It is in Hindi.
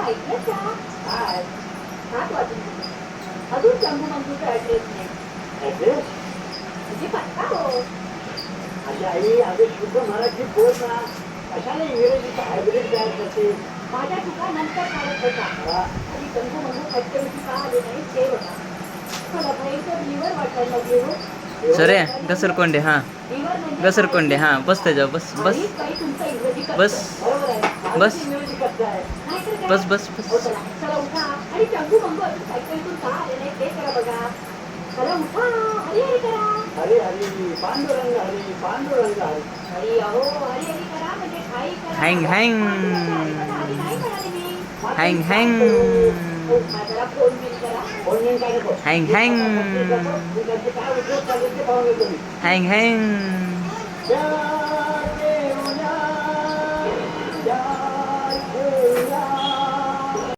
ऐकलं का काय सात वाजून गेले. अजून जम्मू मंजूचा ऍड्रेस नाही ऍड्रेस म्हणजे पत्ता हो माझी आई अगं शुद्ध मराठी बोल ना कशाला इंग्रजीचा हायब्रिड तयार करते माझ्या चुका नंतर काढत होता हा, आणि जम्मू मंजू ऍक्टिव्हिटी का आले नाही ते होता मला भयंकर लिव्हर वाटायला लागले हो सरे घसरकोंडे हा। घसरकोंडे हा बस त्याच्यावर बस। बस. बस. बस बस बस बस हँग हँग हँग हँग हँग हँग हँग हँग